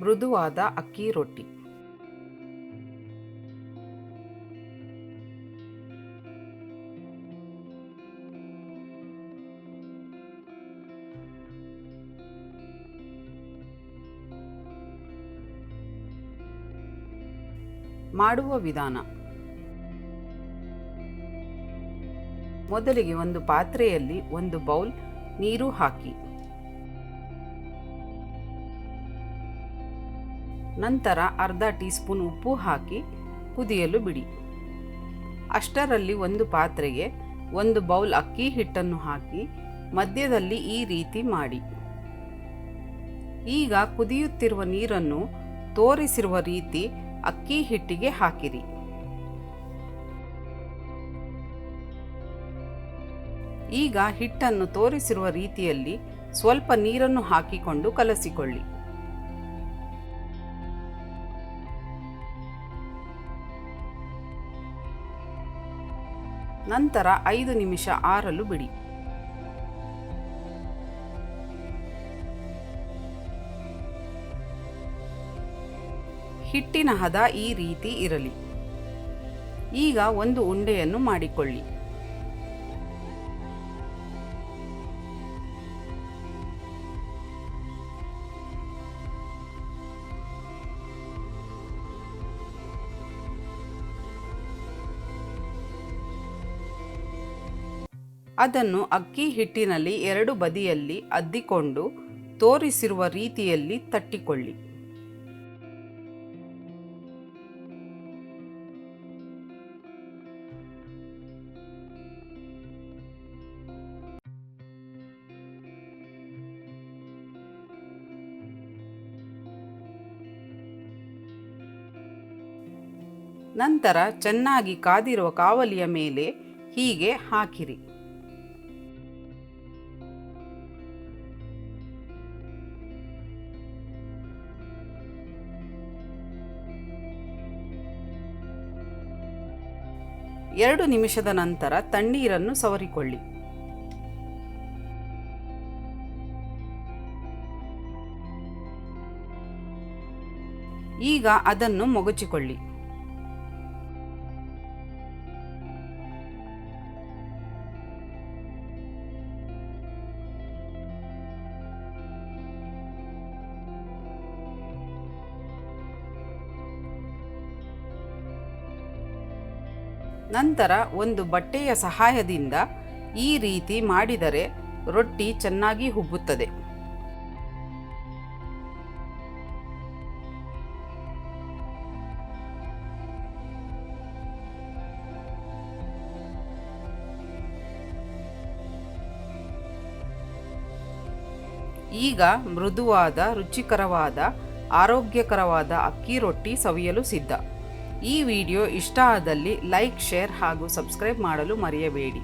ಮೃದುವಾದ ಅಕ್ಕಿ ರೊಟ್ಟಿ. ಮಾಡುವ ವಿಧಾನ. ಮೊದಲಿಗೆ ಒಂದು ಪಾತ್ರೆಯಲ್ಲಿ ಒಂದು ಬೌಲ್ ನೀರು ಹಾಕಿ. ನಂತರ ಅರ್ಧ ಟೀ ಸ್ಪೂನ್ ಉಪ್ಪು ಹಾಕಿ ಕುದಿಯಲು ಬಿಡಿ. ಅಷ್ಟರಲ್ಲಿ ಒಂದು ಪಾತ್ರೆಗೆ ಒಂದು ಬೌಲ್ ಅಕ್ಕಿ ಹಿಟ್ಟನ್ನು ಹಾಕಿ ಮಧ್ಯದಲ್ಲಿ ಈ ರೀತಿ ಮಾಡಿ. ಈಗ ಕುದಿಯುತ್ತಿರುವ ನೀರನ್ನು ತೋರಿಸಿರುವ ರೀತಿ ಅಕ್ಕಿ ಹಿಟ್ಟಿಗೆ ಹಾಕಿರಿ. ಈಗ ಹಿಟ್ಟನ್ನು ತೋರಿಸಿರುವ ರೀತಿಯಲ್ಲಿ ಸ್ವಲ್ಪ ನೀರನ್ನು ಹಾಕಿಕೊಂಡು ಕಲಸಿಕೊಳ್ಳಿ. ನಂತರ ಐದು ನಿಮಿಷ ಆರಲು ಬಿಡಿ. ಹಿಟ್ಟಿನ ಹದ ಈ ರೀತಿ ಇರಲಿ. ಈಗ ಒಂದು ಉಂಡೆಯನ್ನು ಮಾಡಿಕೊಳ್ಳಿ. ಅದನ್ನು ಅಕ್ಕಿ ಹಿಟ್ಟಿನಲ್ಲಿ ಎರಡು ಬದಿಯಲ್ಲಿ ಅದ್ದಿಕೊಂಡು ತೋರಿಸಿರುವ ರೀತಿಯಲ್ಲಿ ತಟ್ಟಿಕೊಳ್ಳಿ. ನಂತರ ಚೆನ್ನಾಗಿ ಕಾದಿರುವ ಕಾವಲಿಯ ಮೇಲೆ ಹೀಗೆ ಹಾಕಿರಿ. ಎರಡು ನಿಮಿಷದ ನಂತರ ತಣ್ಣೀರನ್ನು ಸವರಿಕೊಳ್ಳಿ. ಈಗ ಅದನ್ನು ಮೊಗಚಿಕೊಳ್ಳಿ. ನಂತರ ಒಂದು ಬಟ್ಟೆಯ ಸಹಾಯದಿಂದ ಈ ರೀತಿ ಮಾಡಿದರೆ ರೊಟ್ಟಿ ಚೆನ್ನಾಗಿ ಹುಬ್ಬುತ್ತದೆ. ಈಗ ಮೃದುವಾದ, ರುಚಿಕರವಾದ, ಆರೋಗ್ಯಕರವಾದ ಅಕ್ಕಿ ರೊಟ್ಟಿ ಸವಿಯಲು ಸಿದ್ಧ. ಈ ವಿಡಿಯೋ ಇಷ್ಟ ಆದಲ್ಲಿ ಲೈಕ್ ಶೇರ್ ಹಾಗೂ ಸಬ್ಸ್ಕ್ರೈಬ್ ಮಾಡಲು ಮರೆಯಬೇಡಿ.